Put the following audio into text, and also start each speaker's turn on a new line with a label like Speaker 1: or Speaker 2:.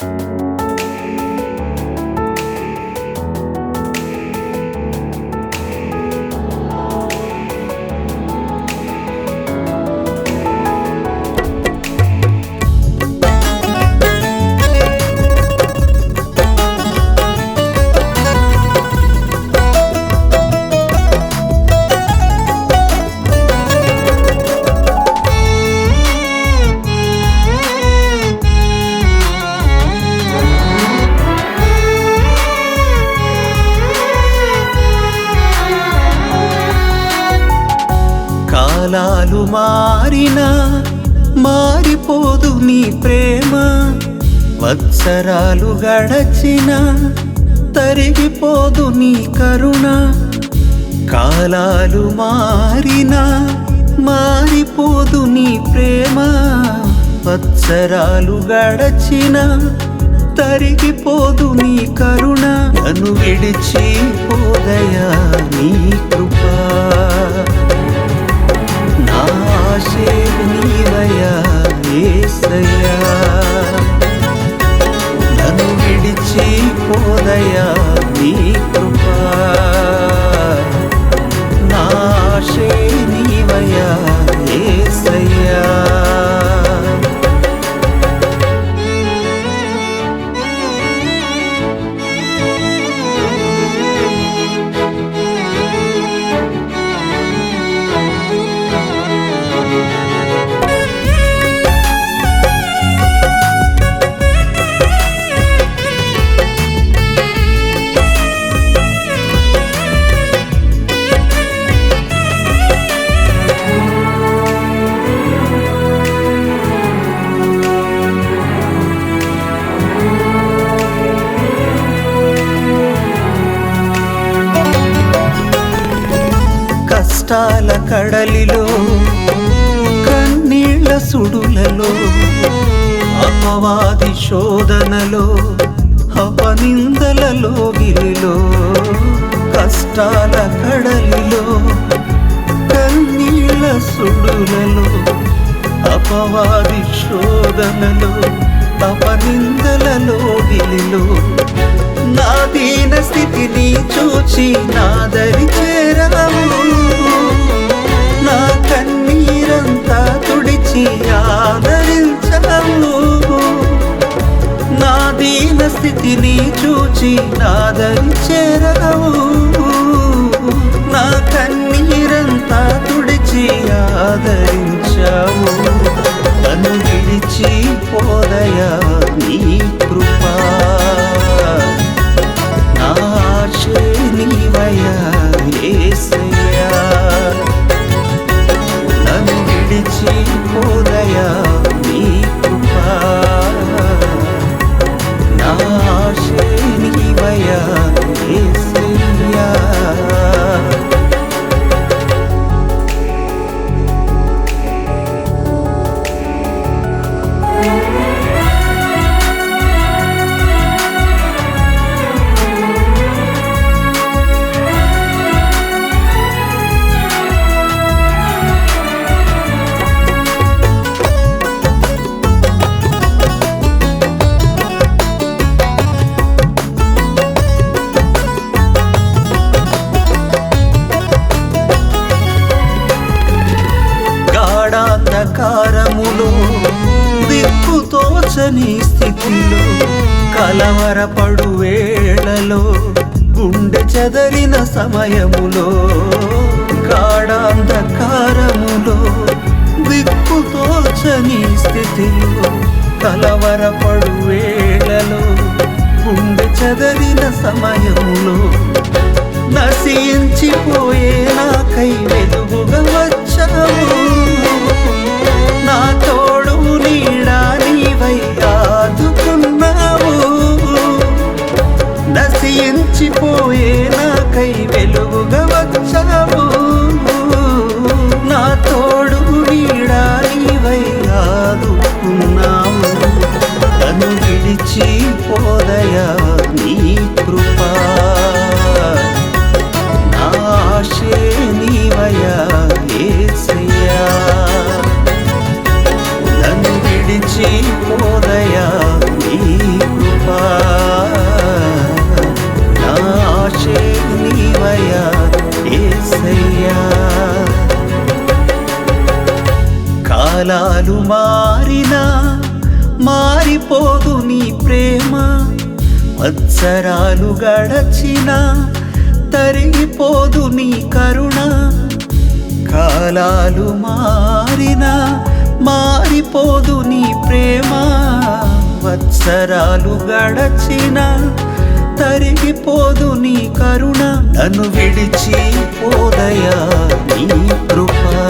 Speaker 1: thank you కాలాలు మారినా మారిపోదు నీ ప్రేమ. వత్సరాలు గడచిన తరిగిపోదు నీ కరుణ. కాలాలు మారినా మారిపోదు నీ ప్రేమ. వత్సరాలు గడచిన తరిగిపోదు నీ కరుణ. నన్ను విడిచి పోదయా విడిచి నీ కష్టాల కడలిలో కన్నీళ్ళ సుడులలో అపవాది శోధనలో అపనిందలలో గిరిలో కష్టాల కడలిలో కన్నీళ్ళ సుడులలో అపవాది శోధనలో అపనిందలలో గిలిలో నా దీన స్థితిని చూచి నాదరి చేరవు నా కన్నీరంతా తుడిచి ఆదరించావు నా దీన స్థితిని చూచి నా దిక్కుతోచని కలవరపడు వేళలో గుండె చెదరిన సమయములో గాఢాంధకారములో దిక్కుతోచని స్థితిలో కలవరపడు వేళలో గుండె చెదరిన సమయములో నశించిపోయే నాకై జీవోదయ నీ కృపా? నా ఆశే నీవయా ఏసయ్యా. కాలాలు మారినా మారిపోదు నీ ప్రేమ. మత్సరాలు గడచిన తరిగిపోదు నీ కరుణ. కాలాలు మారినా మారిపోదు నీ ప్రేమ. వత్సరాలు గడచిన తరిగిపోదు నీ కరుణ. నన్ను విడిచి పోదయా నీ కృపా.